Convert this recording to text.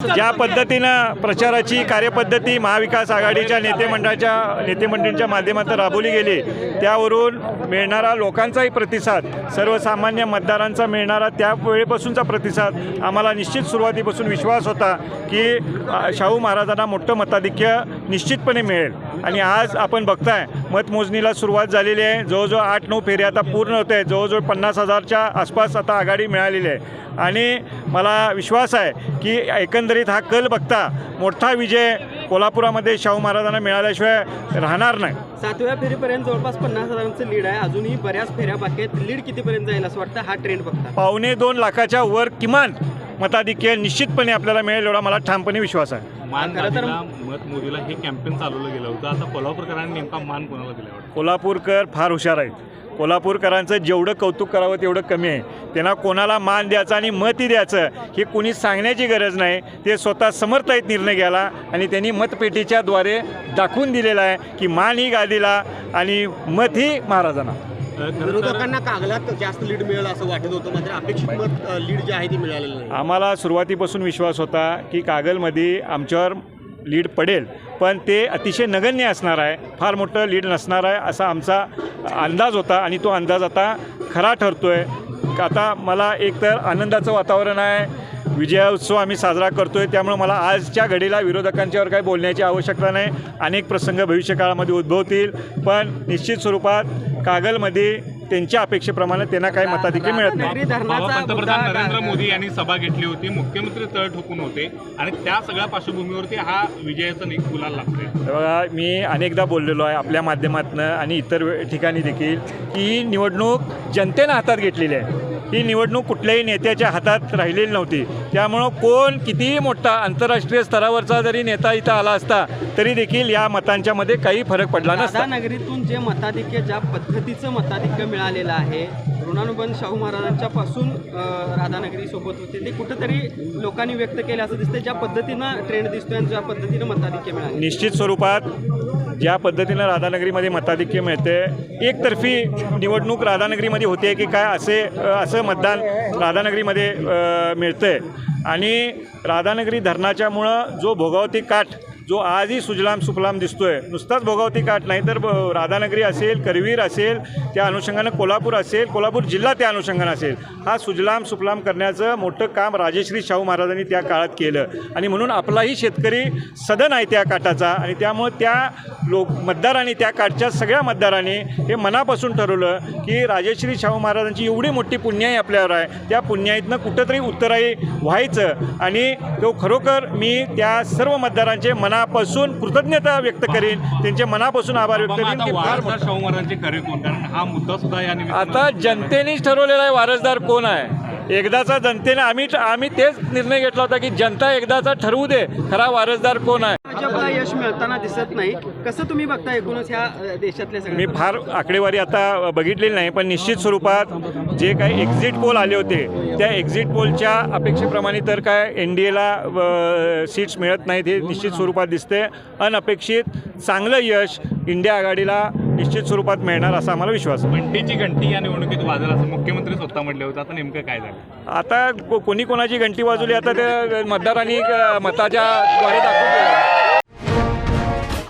ज्या पद्धतीनं प्रचाराची कार्यपद्धती महाविकास आघाडीच्या नेतेमंडळाच्या नेतेमंडळींच्या माध्यमातून राबवली गेली त्यावरून मिळणारा लोकांचाही प्रतिसाद सर्वसामान्य मतदारांचा मिळणारा त्या वेळेपासूनचा प्रतिसाद आम्हाला निश्चित सुरुवातीपासून विश्वास होता की शाहू महाराजांना मोठं मताधिक्य निश्चितपणे मिळेल. आणि आज आपण बघताय मतमोजणीला सुरुवात झालेली आहे. जवळजवळ आठ नऊ फेऱ्या आता पूर्ण होत आहे जवळजवळ पन्नास हजारच्या आसपास आता आघाडी मिळालेली आहे. आणि मला विश्वास आहे की एकंदरीत हा कल बघता मोठा विजय कोल्हापुरामध्ये शाहू महाराजांना मिळाल्याशिवाय राहणार नाही. सातव्या फेरीपर्यंत जवळपास पन्नास हजारांचं लीड आहे. अजूनही बऱ्याच फेऱ्या बाकी आहेत. लीड कितीपर्यंत जाईल असं वाटतं? हा ट्रेंड बघता. पावणे दोन लाखाच्या वर किमान मताधिक्य निश्चितपणे आपल्याला मिळेल एवढा मला ठामपणे विश्वास आहे. मान तर- हे कॅम्पेन चालवलं गेलं होतं. आता कोल्हापूरकरांनी नेमका मान कोणाला दिला कोल्हापूरकर फार हुशार आहेत. कोल्हापूरकरांचं जेवढं कौतुक करावं तेवढं कमी आहे. त्यांना कोणाला मान द्यायचा आणि मतही द्यायचं हे कुणी सांगण्याची गरज नाही. ते स्वतः समर्थ आहेत निर्णय घ्यायला आणि त्यांनी मतपेटीच्या द्वारे दाखवून दिलेला आहे की मान ही गादीला आणि मत ही महाराजांना. विरोधकांना कागलात जास्त लीड मिळेल असं वाटत होतं मात्र अपेक्षित मत लीड जे आहे ती मिळालेलं नाही. आम्हाला सुरुवातीपासून विश्वास होता की कागलमध्ये आमच्यावर लीड पडेल पण ते अतिशय नगण्य असणार आहे फार मोठं लीड नसणार आहे असा आमचा अंदाज होता आणि तो अंदाज आता खरा ठरतो आहे आता मला एकतर आनंदाचं वातावरण आहे विजयोत्सव आम्ही साजरा करतो आहे त्यामुळं मला आजच्या घडीला विरोधकांच्यावर काही बोलण्याची आवश्यकता नाही. अनेक प्रसंग भविष्यकाळामध्ये उद्भवतील पण निश्चित स्वरूपात कागलमध्ये त्यांच्या अपेक्षेप्रमाणे त्यांना काही मताधिक्य मिळत नाही. पंतप्रधान नरेंद्र मोदी यांनी सभा घेतली होती मुख्यमंत्री तळ ठोकून होते आणि त्या सगळ्या पार्श्वभूमीवरती हा विजयाचा नि- गुलाल लागतोय. बघा मी अनेकदा बोललेलो आहे आपल्या माध्यमातून आणि इतर ठिकाणी देखील की ही निवडणूक जनतेनं हातात घेतलेली आहे. ही निवडणूक कुठल्याही नेत्याच्या हातात राहिलेली नव्हती. त्यामुळं कोण कितीही मोठा आंतरराष्ट्रीय स्तरावरचा जरी नेता इथं आला असता तरी देखील या मतांच्या मध्ये काही फरक पडला नसता. राधानगरीतून जे मताधिक्य ज्या पद्धतीचं मताधिक्य मिळालेला आहे. ऋणानुबंध शाहू महाराजांच्या पासून होते. ते कुठंतरी लोकांनी व्यक्त केलं असं दिसतं ज्या पद्धतीनं ट्रेंड दिसतोय आणि ज्या पद्धतीनं मताधिक्य मिळाले. निश्चित स्वरूपात ज्या पद्धतीनं राधानगरीमध्ये मताधिक्य मिळते एकतर्फी निवडणूक राधानगरीमध्ये होते की काय असे असं मतदान राधानगरीमध्ये मिळतं आहे आणि राधानगरी धरणाच्यामुळं जो भोगावती काठ जो आजही सुजलाम सुफलाम दिसतोय नुसताच भोगावती काठ नाही तर ब- राधानगरी असेल करवीर असेल त्या अनुषंगानं कोल्हापूर असेल कोल्हापूर जिल्हा त्या अनुषंगानं असेल. हा सुजलाम सुफलाम करण्याचं मोठं काम राजेश्री शाहू महाराजांनी त्या काळात केलं. आणि म्हणून आपलाही शेतकरी सदन आहे त्या काठाचा आणि त्यामुळं त्या लोक मतदारांनी त्या काठच्या सगळ्या मतदारांनी हे मनापासून ठरवलं की राजेश्री शाहू महाराजांची एवढी मोठी पुण्याई आपल्यावर आहे. त्या पुण्याईतनं कुठंतरी उत्तराई व्हायचं आणि तो खरोखर मी त्या सर्व मतदारांचे मना मनापासून कृतज्ञता व्यक्त करीन त्यांचे मनापासून आभार व्यक्त करीन आता की फार वारसदार शाहू महाराजांचे खरे कोण? कारण हा मुद्दा सुद्धा या निमित्तानं- आता जनतेनेच ठरवलेला आहे वारसदार कोण आहे? एकदाचा जनतेने आम्ही आम्ही तेच निर्णय घेतला होता की जनता एकदाचा ठरवू दे खरा वारसदार कोण आहे? भाजपला यश मिळताना दिसत नाही. कसं तुम्ही बघता एकूणच ह्या देशातल्या मी फार आकडेवारी आता बघितलेली नाही पण निश्चित स्वरूपात जे काही एक्झिट पोल आले होते त्या एक्झिट पोलच्या अपेक्षेप्रमाणे तर काय एन डी एला सीट्स मिळत नाहीत हे निश्चित स्वरूपात दिसते. अनपेक्षित चांगलं यश इंडिया आघाडीला निश्चित स्वरूपात मिळणार असा आम्हाला विश्वास आहे. घंटेची घंटी या निवडणुकीत वाजल असं मुख्यमंत्री स्वतः म्हटले होते. आता नेमकं काय झालं? आता को- कोणी कोणाची घंटी वाजवली? आता त्या मतदारांनी मताच्या द्वारे दाखवून दिलं.